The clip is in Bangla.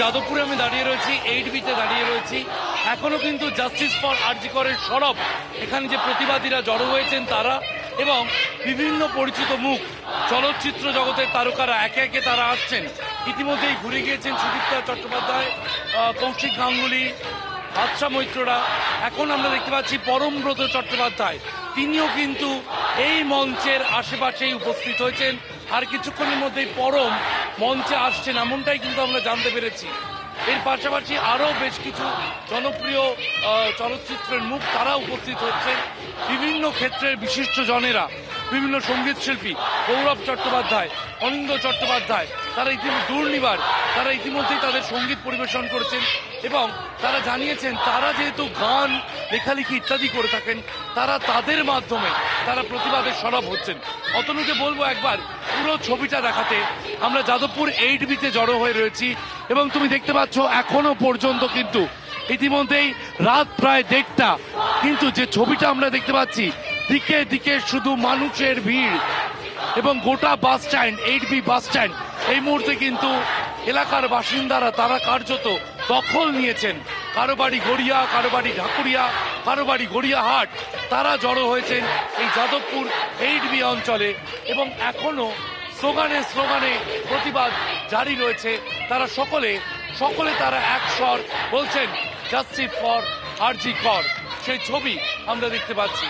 যাদবপুরে আমি দাঁড়িয়ে রয়েছি এইট বিতে দাঁড়িয়ে রয়েছি। এখনও কিন্তু জাস্টিস ফর আরজিকরের সরব। এখানে যে প্রতিবাদীরা জড়ো হয়েছেন তারা এবং বিভিন্ন পরিচিত মুখ, চলচ্চিত্র জগতের তারকারা একে একে তারা আসছেন। ইতিমধ্যেই ঘুরে গিয়েছেন সুদীপ্তা চট্টোপাধ্যায় কৌশিক গাঙ্গুলি, বাদশা মৈত্ররা। এখন আমরা দেখতে পাচ্ছি পরমব্রত চট্টোপাধ্যায়। তিনিও কিন্তু এই মঞ্চের আশেপাশেই উপস্থিত হয়েছেন। আর কিছুক্ষণের মধ্যেই পরম মঞ্চে আসছেন, এমনটাই কিন্তু আমরা জানতে পেরেছি। এর পাশাপাশি আরও বেশ কিছু জনপ্রিয় চলচ্চিত্রের মুখ তারা উপস্থিত হচ্ছেন। বিভিন্ন ক্ষেত্রের বিশিষ্ট জনেরা। বিভিন্ন সংগীত শিল্পী গৌরব চট্টোপাধ্যায়, অনিন্দ চট্টোপাধ্যায়, তারা ইতিমধ্যে দুর্নিবার, তারা ইতিমধ্যেই তাদের সংগীত পরিবেশন করেছেন এবং তারা জানিয়েছেন তারা যেহেতু গান, লেখালেখি ইত্যাদি করে থাকেন, তারা তাদের মাধ্যমে তারা প্রতিবাদের সরব হচ্ছেন। অতনুকে বলব একবার, পুরো ছবিটা দেখাতে, আমরা যাদবপুর এইট বিতে জড়ো হয়ে রয়েছি এবং তুমি দেখতে পাচ্ছ এখনও পর্যন্ত কিন্তু ইতিমধ্যেই রাত প্রায় দেড়টা কিন্তু যে ছবিটা আমরা দেখতে পাচ্ছি, দিকে দিকে শুধু মানুষের ভিড় এবং গোটা bus stand eight B bus stand, এই মুহূর্তে কিন্তু এলাকার বাসিন্দারা, তারা কার্যত দখল নিয়েছেন। কারও বাড়ি গড়িয়া, কারও বাড়ি ঢাকুরিয়া, কারও বাড়ি গড়িয়াহাট তারা জড়ো হয়েছেন এই যাদবপুর এইট বি অঞ্চলে এবং এখনও স্লোগানে স্লোগানে প্রতিবাদ জারি রয়েছে। তারা সকলে সকলে তারা এক স্বর বলছেন জাস্টিস ফর আর জি কর সেই ছবি আমরা দেখতে পাচ্ছি।